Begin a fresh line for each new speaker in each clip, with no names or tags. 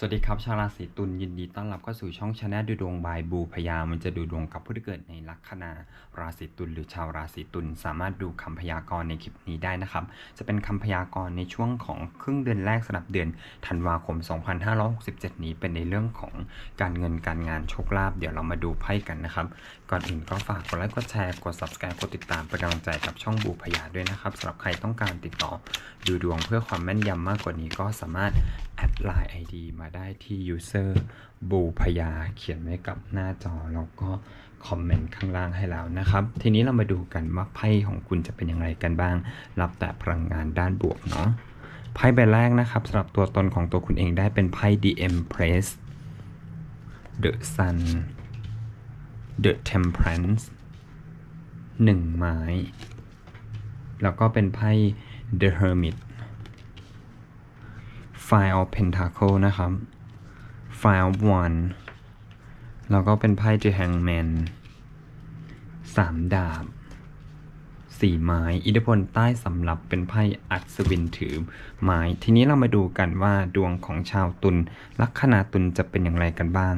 สวัสดีครับ ชาวราศีตุลยินดีต้อนรับเข้าสู่ช่องชาแนลดูดวงบายบูพยามันจะดูดวงกับผู้ที่เกิดในลัคนาราศีตุลหรือชาวราศีตุลสามารถดูคำพยากรณ์ในคลิปนี้ได้นะครับ จะเป็นคำพยากรณ์ในช่วงของครึ่งเดือนแรกสำหรับเดือนธันวาคม 2567 นี้เป็นในเรื่องของการเงินการงานโชคลาภเดี๋ยวเรามาดูไพ่กันนะครับ ก่อนอื่นก็ฝากกดไลค์กดแชร์กด subscribe กดติดตามเป็นกำลังใจกับช่องบูพยาด้วยนะครับสำหรับใครต้องการติดต่อดูดวงเพื่อความแม่นยำมากกว่านี้ก็สามารถ แอดไลน์ ID มาได้ที่ user บูพยาเขียนไว้กับหน้าจอ แล้วก็คอมเมนต์ข้างล่างให้แล้วนะครับ ทีนี้เรามาดูกันว่าไพ่ของคุณจะเป็นอย่างไรกันบ้าง รับแต่พลังงานด้านบวกเนาะไพ่ใบแรกนะครับสำหรับตัวตนของตัวคุณเองได้เป็นไพ่ The Empress The Sun The Temperance หนึ่งไม้ แล้วก็เป็นไพ่ The Hermit Five of Pentacle นะครับ Five of One แล้วก็เป็นไพ่ The Hangman สามดาบสี่ไม้ อิทธิพลใต้สำหรับเป็นไพ่อัศวินถือไม้ ทีนี้เรามาดูกันว่าดวงของชาวตุลลัคนาตุลจะเป็นอย่างไรกันบ้าง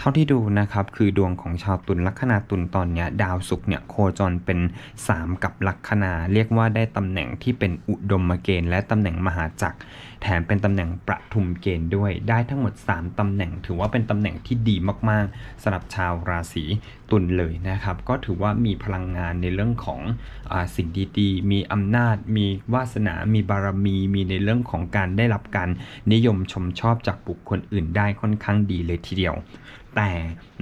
เท่าที่ดูนะครับคือดวงของชาวตุลลัคนาตุลตอนนี้ดาวศุกร์เนี่ยโคจรเป็น 3 กับลัคนา เรียกว่าได้ตำแหน่งที่เป็นอุดมเกณฑ์ และตำแหน่งมหาจักร แถมเป็นตำแหน่งประทุมเกณฑ์ด้วย ได้ทั้งหมด 3ตำแหน่ง ถือว่าเป็นตำแหน่งที่ดีมากๆสำหรับชาวราศีตุลเลยนะครับ ก็ถือว่ามีพลังงานในเรื่องของอสิ่งดีๆ มีอำนาจ มีวาสนา มีบารมี มีในเรื่องของการได้รับการนิยมชมชอบจากบุคคลอื่นได้ค่อนข้างดีเลยทีเดียว แต่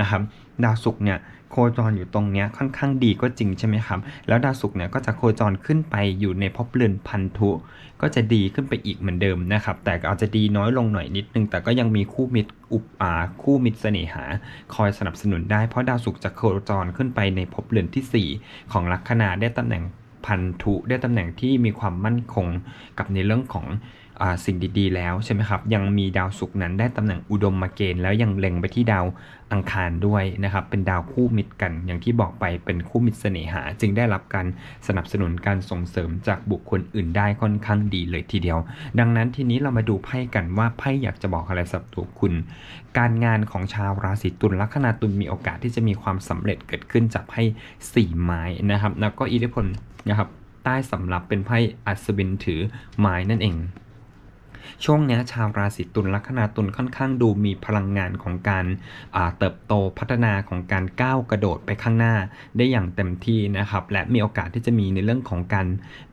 นะครับดาวศุกร์เนี่ยโคจรอยู่ตรงเนี้ยค่อนข้างดีก็จริงใช่ไหมครับ แล้วดาวศุกร์เนี่ยก็จะโคจรขึ้นไปอยู่ในภพเรือนพันธุ ก็จะดีขึ้นไปอีกเหมือนเดิมนะครับ แต่อาจจะดีน้อยลงหน่อยนิดนึง แต่ก็ยังมีคู่มิตรอุปอาคู่มิตรเสน่หา คอยสนับสนุนได้เพราะดาวศุกร์จะโคจรขึ้นไปในภพเรือนทีสี่4 ของลัคนาได้ตำแหน่งพันธุได้ตำแหน่งที่มีความมั่นคงกับในเรื่องของสิ่งดีๆ แล้วใช่ไหมครับ ยังมีดาวศุกร์นั้นได้ตำแหน่งอุดมมาเกณฑ์แล้วยังเล็งไปที่ดาวอังคารด้วยนะครับ เป็นดาวคู่มิตรกัน อย่างที่บอกไปเป็นคู่มิตรเสน่หา จึงได้รับการสนับสนุนการส่งเสริมจากบุคคลอื่นได้ค่อนข้างดีเลยทีเดียว ดังนั้นทีนี้เรามาดูไพ่กันว่าไพ่อยากจะบอกอะไรสำหรับตัวคุณ การงานของชาวราศีตุลลัคนาตุลมีโอกาสที่จะมีความสำเร็จเกิดขึ้นจากไพ่สี่ไม้นะครับ แล้วก็อิทธิพลนะครับใต้สำรับเป็นไพ่อัศวินถือไม้นั่นเอง ช่วงนี้ชาวราศีตุลลัคนาตุลค่อนข้างดูมีพลังงานของการเติบโตพัฒนาของการก้าวกระโดดไปข้างหน้าได้อย่างเต็มที่นะครับ และมีโอกาสที่จะมีในเรื่องของการ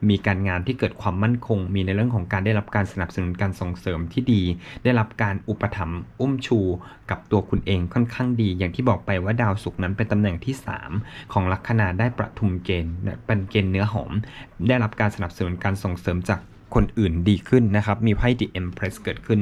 มีการงานที่เกิดความมั่นคง มีในเรื่องของการได้รับการสนับสนุนการส่งเสริมที่ดี ได้รับการอุปถัมภ์อุ้มชู กับตัวคุณเองค่อนข้างดี อย่างที่บอกไปว่าดาวศุกร์นั้นเป็นตำแหน่งที่ 3 ของลัคนาได้ประทุมเกณฑ์เป็นเกณฑ์เนื้อหอม ได้รับการสนับสนุนการส่งเสริมจาก คนอื่นดีขึ้นนะครับ มีไพ่ The Empress เกิดขึ้น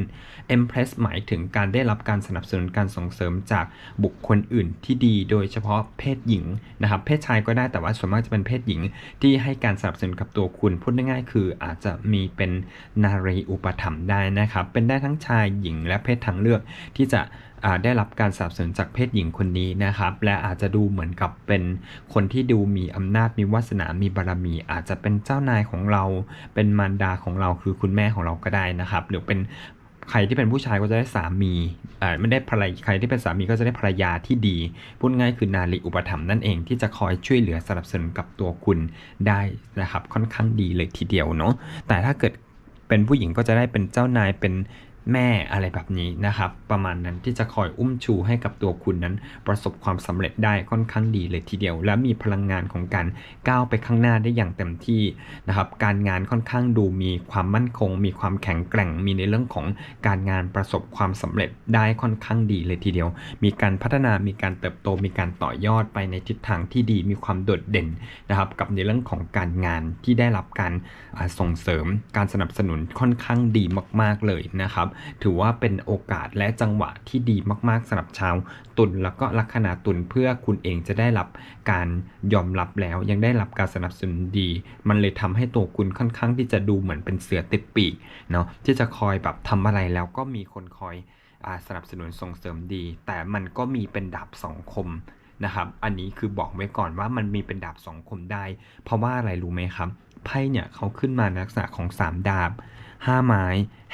Empress หมายถึงการได้รับการสนับสนุนการส่งเสริมจากบุคคลอื่นที่ดี โดยเฉพาะเพศหญิงนะครับ เพศชายก็ได้แต่ว่าส่วนมากจะเป็นเพศหญิง ที่ให้การสนับสนุนกับตัวคุณ พูดง่ายๆ คืออาจจะมีเป็นนารีอุปถัมภ์ได้นะครับ เป็นได้ทั้งชายหญิงและเพศทางเลือกที่จะ ได้รับการสนับสนุนจากเพศหญิงคนนี้นะครับ และอาจจะดูเหมือนกับเป็นคนที่ดูมีอำนาจมีวาสนา มีบารมี อาจจะเป็นเจ้านายของเรา เป็นมารดาของเราคือคุณแม่ของเราก็ได้นะครับ หรือเป็นใครที่เป็นผู้ชายก็จะได้สามีอ่าไม่ได้ภรรยาใครที่เป็นสามีก็จะได้ภรรยาที่ดี พูดง่ายคือนารีอุปถัมภ์นั่นเองที่จะคอยช่วยเหลือสนับสนุนกับตัวคุณได้นะครับ ค่อนข้างดีเลยทีเดียวเนาะ แต่ถ้าเกิดเป็นผู้หญิงก็จะได้เป็นเจ้านายเป็น แม่อะไรแบบนี้นะครับ ประมาณนั้นที่จะคอยอุ้มชูให้กับตัวคุณนั้น ประสบความสำเร็จได้ค่อนข้างดีเลยทีเดียว และมีพลังงานของการก้าวไปข้างหน้าได้อย่างเต็มที่นะครับ การงานค่อนข้างดูมีความมั่นคง มีความแข็งแกร่ง มีในเรื่องของการงานประสบความสำเร็จได้ค่อนข้างดีเลยทีเดียว มีการพัฒนามีการเติบโตมีการต่อยอดไปในทิศทางที่ดีมีความโดดเด่นนะครับ กับในเรื่องของการงานที่ได้รับการส่งเสริมการสนับสนุนค่อนข้างดีมาก ๆเลยนะครับถือว่าเป็นโอกาสและจังหวะที่ดีมากๆสำหรับชาวตุลแล้วก็ลัคนาตุลเพื่อคุณเองจะได้รับการยอมรับแล้ว ยังได้รับการสนับสนุนดี มันเลยทำให้ตัวคุณค่อนข้างที่จะดูเหมือนเป็นเสือติดปีกเนาะที่จะคอยแบบทำอะไรแล้วก็มีคนคอยอสนับสนุนส่งเสริมดี แต่มันก็มีเป็นดาบสองคมนะครับ อันนี้คือบอกไว้ก่อนว่ามันมีเป็นดาบสองคมได้ เพราะว่าอะไรรู้ไหมครับ ไพ่เนี่ยเขาขึ้นมาลักษณะของ 3 ดาบ ห้าไม้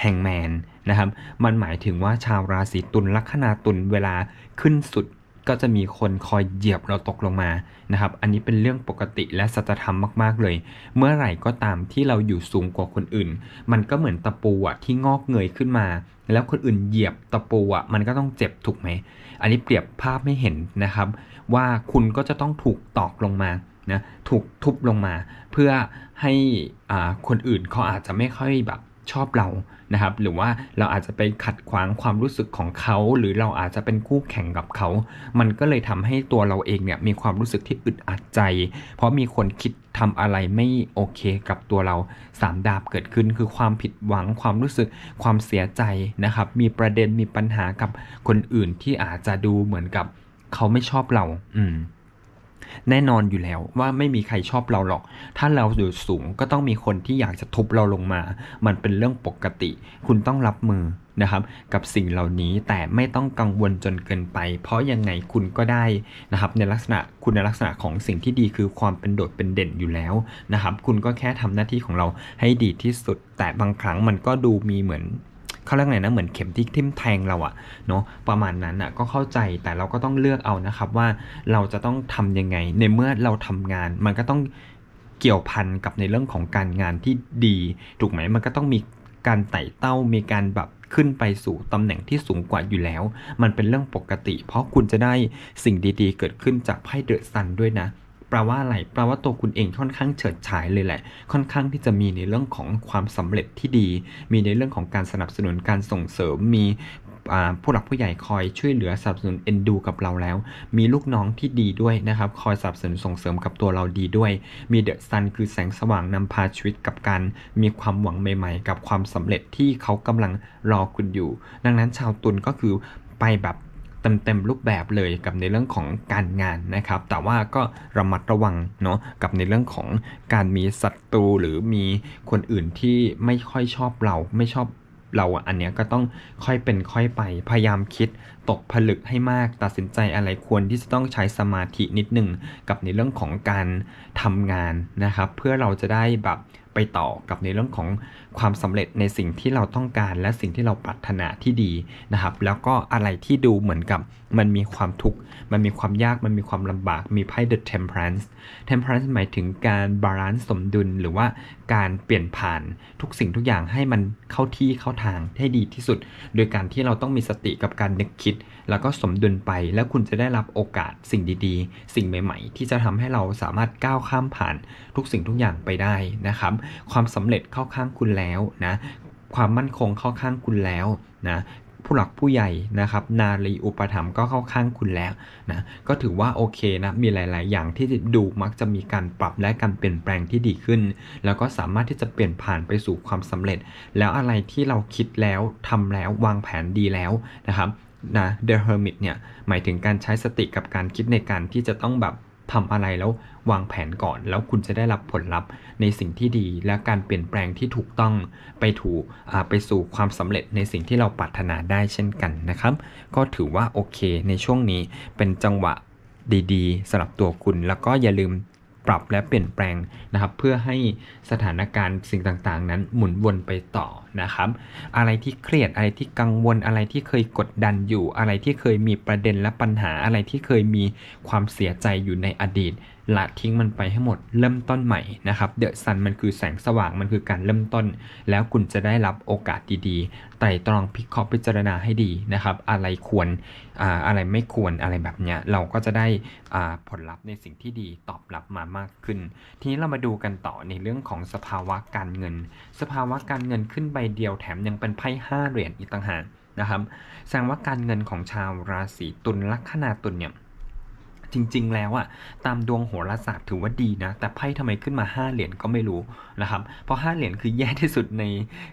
แห่งแมนนะครับ มันหมายถึงว่าชาวราศีตุลลัคนาตุลเวลาขึ้นสุดก็จะมีคนคอยเหยียบเราตกลงมานะครับ อันนี้เป็นเรื่องปกติและสัจธรรมมาก ๆ เลย เมื่อไหร่ก็ตามที่เราอยู่สูงกว่าคนอื่น มันก็เหมือนตะปูอะที่งอกเงยขึ้นมา แล้วคนอื่นเหยียบตะปูอะมันก็ต้องเจ็บถูกไหม อันนี้เปรียบภาพไม่เห็นนะครับ ว่าคุณก็จะต้องถูกตอกลงมานะ ถูกทุบลงมา เพื่อให้คนอื่นเขาอาจจะไม่ค่อยแบบ ชอบเรานะครับ หรือว่าเราอาจจะไปขัดขวางความรู้สึกของเขา หรือเราอาจจะเป็นคู่แข่งกับเขา มันก็เลยทำให้ตัวเราเองเนี่ยมีความรู้สึกที่อึดอัดใจ เพราะมีคนคิดทำอะไรไม่โอเคกับตัวเราสามดาบเกิดขึ้น คือความผิดหวังความรู้สึกความเสียใจนะครับ มีประเด็นมีปัญหากับคนอื่นที่อาจจะดูเหมือนกับเขาไม่ชอบเรา อืม แน่นอนอยู่แล้วว่าไม่มีใครชอบเราหรอก ถ้าเราอยู่สูงก็ต้องมีคนที่อยากจะทุบเราลงมา มันเป็นเรื่องปกติ คุณต้องรับมือนะครับ กับสิ่งเหล่านี้แต่ไม่ต้องกังวลจนเกินไป เพราะยังไงคุณก็ได้นะครับ ในลักษณะคุณลักษณะของสิ่งที่ดีคือความเป็นโดดเป็นเด่นอยู่แล้วนะครับ คุณก็แค่ทำหน้าที่ของเราให้ดีที่สุด แต่บางครั้งมันก็ดูมีเหมือน เขาเรียกไงนะเหมือนเข็มที่ทิ่มแทงเราอะเนาะประมาณนั้นอะก็เข้าใจแต่เราก็ต้องเลือกเอานะครับว่าเราจะต้องทำยังไง ในเมื่อเราทำงาน มันก็ต้องเกี่ยวพันกับในเรื่องของการงานที่ดีถูกไหมมันก็ต้องมีการไต่เต้ามีการแบบขึ้นไปสู่ตำแหน่งที่สูงกว่าอยู่แล้ว มันเป็นเรื่องปกติ เพราะคุณจะได้สิ่งดีๆ เกิดขึ้นจากไพ่เดอะซันด้วยนะ แปลว่าอะไร แปลว่าตัวคุณเองค่อนข้างเฉิดฉายเลยแหละ ค่อนข้างที่จะมีในเรื่องของความสำเร็จที่ดี มีในเรื่องของการสนับสนุนการส่งเสริม มีผู้หลักผู้ใหญ่คอยช่วยเหลือสนับสนุนเอ็นดูกับเราแล้ว มีลูกน้องที่ดีด้วยนะครับ คอยสนับสนุนส่งเสริมกับตัวเราดีด้วย มีเดอะซันคือแสงสว่างนำพาชีวิตกับการมีความหวังใหม่ ๆ กับความสำเร็จที่เขากำลังรอคุณอยู่ ดังนั้นชาวตุลก็คือไปแบบ เต็มๆรูปแบบเลยกับในเรื่องของการงานนะครับ แต่ว่าก็ระมัดระวังเนาะกับในเรื่องของการมีศัตรูหรือมีคนอื่นที่ไม่ค่อยชอบเราไม่ชอบเราอันเนี้ยก็ต้องค่อยเป็นค่อยไป พยายามคิดตกผลึกให้มาก ตัดสินใจอะไรควรที่จะต้องใช้สมาธินิดหนึ่งกับในเรื่องของการทำงานนะครับ เพื่อเราจะได้แบบ ไปต่อกับในเรื่องของความสำเร็จในสิ่งที่เราต้องการ และสิ่งที่เราปรารถนาที่ดีนะครับ แล้วก็อะไรที่ดูเหมือนกับมันมีความทุกข์มันมีความยากมันมีความลำบากมีไพ่ The Temperance Temperance หมายถึงการบาลานซ์สมดุลหรือว่าการเปลี่ยนผ่านทุกสิ่งทุกอย่างให้มันเข้าที่เข้าทางให้ดีที่สุด โดยการที่เราต้องมีสติกับการนึกคิด แล้วก็สมดุลไป แล้วคุณจะได้รับโอกาสสิ่งดีๆ สิ่งใหม่ ๆ ที่จะทำให้เราสามารถก้าวข้ามผ่านทุกสิ่งทุกอย่างไปได้นะครับความสำเร็จเข้าข้างคุณแล้วนะความมั่นคงเข้าข้างคุณแล้วนะผู้หลักผู้ใหญ่นะครับ นารีอุปถัมภ์ก็เข้าข้างคุณแล้วนะก็ถือว่าโอเคนะมีหลาย ๆ อย่างที่ดูมักจะมีการปรับและการเปลี่ยนแปลงที่ดีขึ้น แล้วก็สามารถที่จะเปลี่ยนผ่านไปสู่ความสำเร็จ แล้วอะไรที่เราคิดแล้วทำแล้ววางแผนดีแล้วนะครับนะ The Hermit เนี่ยหมายถึงการใช้สติกับการคิดในการที่จะต้องแบบ ทำอะไรแล้ววางแผนก่อน แล้วคุณจะได้รับผลลัพธ์ในสิ่งที่ดีและการเปลี่ยนแปลงที่ถูกต้องไปถูกไปสู่ความสำเร็จในสิ่งที่เราปรารถนาได้เช่นกันนะครับ ก็ถือว่าโอเคในช่วงนี้เป็นจังหวะดีๆสำหรับตัวคุณ แล้วก็อย่าลืม ปรับและเปลี่ยนแปลงนะครับ เพื่อให้สถานการณ์สิ่งต่างๆ นั้นหมุนวนไปต่อนะครับ อะไรที่เครียดอะไรที่กังวลอะไรที่เคยกดดันอยู่ อะไรที่เคยมีประเด็นและปัญหาอะไรที่เคยมีความเสียใจอยู่ในอดีต ละทิ้งมันไปให้หมดเริ่มต้นใหม่นะครับเดอะซันมันคือแสงสว่างมันคือการเริ่มต้น แล้วคุณจะได้รับโอกาสดีๆไต่ตรองพิเคราะห์พิจารณาให้ดีนะครับอะไรควรอ่าอะไรไม่ควรอะไรแบบเนี้ยเราก็จะได้อ่าผลลัพธ์ในสิ่งที่ดีตอบรับมามากขึ้น ทีนี้เรามาดูกันต่อในเรื่องของสภาวะการเงิน สภาวะการเงินขึ้นใบเดียวแถมยังเป็นไพ่ห้าเหรียญอีกต่างหากนะครับแสดงว่าการเงินของชาวราศีตุลลัคนาตุลเนี่ย จริง ๆ แล้วอะตามดวงโหราศาสตร์ถือว่าดีนะ แต่ไพ่ทำไมขึ้นมา 5 เหรียญก็ไม่รู้นะครับ เพราะ 5 เหรียญคือแย่ที่สุดใน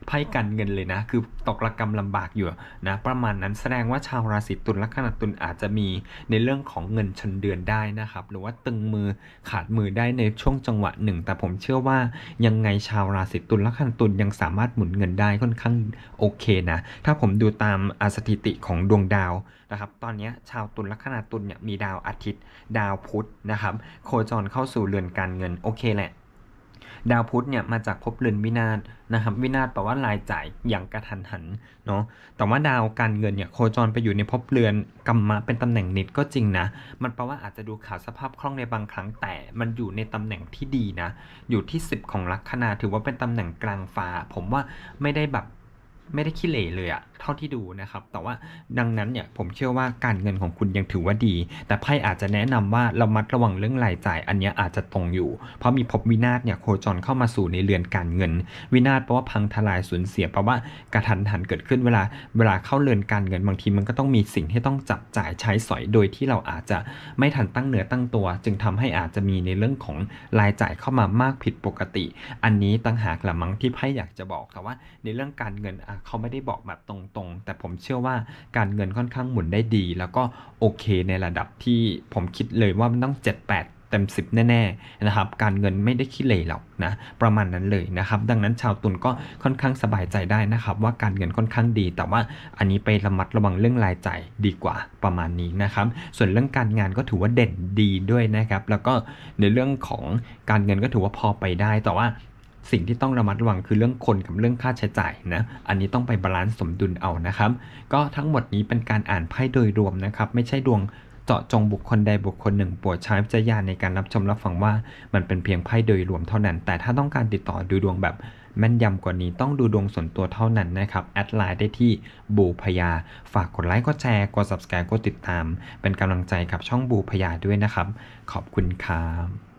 ไพ่การเงินเลยนะ คือตกระกรรมลำบากอยู่นะประมาณนั้นแสดงว่าชาวราศีตุลลัคนาตุลอาจจะมีในเรื่องของเงินชนเดือนได้นะครับ หรือว่าตึงมือขาดมือได้ในช่วงจังหวะหนึ่ง แต่ผมเชื่อว่ายังไงชาวราศีตุลลัคนาตุลยังสามารถหมุนเงินได้ค่อนข้างโอเคนะ ถ้าผมดูตามอสถิติของดวงดาว นะครับ ตอนนี้ชาวตุลลัคนาตุลเนี่ยมีดาวอาทิตย์ ดาวพุธนะครับ โคจรเข้าสู่เรือนการเงินโอเคแหละดาวพุธเนี่ยมาจากภพเรือนวินาศนะครับวินาศแปลว่ารายจ่ายอย่างกระทันหันเนาะแต่ว่าดาวการเงินเนี่ยโคจรไปอยู่ในภพเรือนกรรมะเป็นตำแหน่งนิดก็จริงนะ มันแปลว่าอาจจะดูขาดสภาพคล่องในบางครั้งแต่มันอยู่ในตำแหน่งที่ดีนะ อยู่ที่ 10 ของลัคนาถือว่าเป็นตำแหน่งกลางฟ้า ผมว่าไม่ได้แบบไม่ได้ขี้เหร่เลยอะ เท่าที่ดูนะครับ แต่ว่าดังนั้นเนี่ยผมเชื่อว่าการเงินของคุณยังถือว่าดี แต่ไพ่อาจจะแนะนำว่าเรามัดระวังเรื่องรายจ่าย อันนี้อาจจะตรงอยู่ เพราะมีภพวินาศเนี่ยโคจรเข้ามาสู่ในเรือนการเงิน วินาศแปลว่าพังทลายสูญเสียแปลว่ากระทันหันเกิดขึ้นเวลาเวลาเข้าเรือนการเงินบางทีมันก็ต้องมีสิ่งที่ต้องจับจ่ายใช้สอยโดยที่เราอาจจะไม่ทันตั้งเนื้อตั้งตัว จึงทำให้อาจจะมีในเรื่องของรายจ่ายเข้ามามากผิดปกติ อันนี้ตั้งหากละมั้งที่ไพ่อยากจะบอกแต่ว่าในเรื่องการเงินเขาไม่ได้บอกแบบตรงๆ แต่ผมเชื่อว่าการเงินค่อนข้างหมุนได้ดี แล้วก็โอเคในระดับที่ผมคิดเลยว่ามันต้อง 7 8เต็ม 10 แน่ ๆ นะครับ การเงินไม่ได้ขี้เหร่หรอกนะ ประมาณนั้นเลยนะครับ ดังนั้นชาวตุลก็ค่อนข้างสบายใจได้นะครับ ว่าการเงินค่อนข้างดี แต่ว่าอันนี้ไประมัดระวังเรื่องรายจ่ายดีกว่าประมาณนี้นะครับ ส่วนเรื่องการงานก็ถือว่าเด่นดีด้วยนะครับ แล้วก็ในเรื่องของการเงินก็ถือว่าพอไปได้ แต่ว่า สิ่งที่ต้องระมัดระวังคือเรื่องคนกับเรื่องค่าใช้จ่ายนะ อันนี้ต้องไปบาลานซ์สมดุลเอานะครับ ก็ทั้งหมดนี้เป็นการอ่านไพ่โดยรวมนะครับ ไม่ใช่ดวงเจาะจงบุคคลใดบุคคลหนึ่งโปรดใช้วิจารณญาณในการรับชมรับฟังว่ามันเป็นเพียงไพ่โดยรวมเท่านั้น แต่ถ้าต้องการติดต่อดูดวงแบบแม่นยำกว่านี้ต้องดูดวงส่วนตัวเท่านั้นนะครับ แอดไลน์ได้ที่บูพยา ฝากกดไลค์กดแชร์กด subscribe กดติดตาม เป็นกำลังใจกับช่องบูพยาด้วยนะครับ ขอบคุณครับ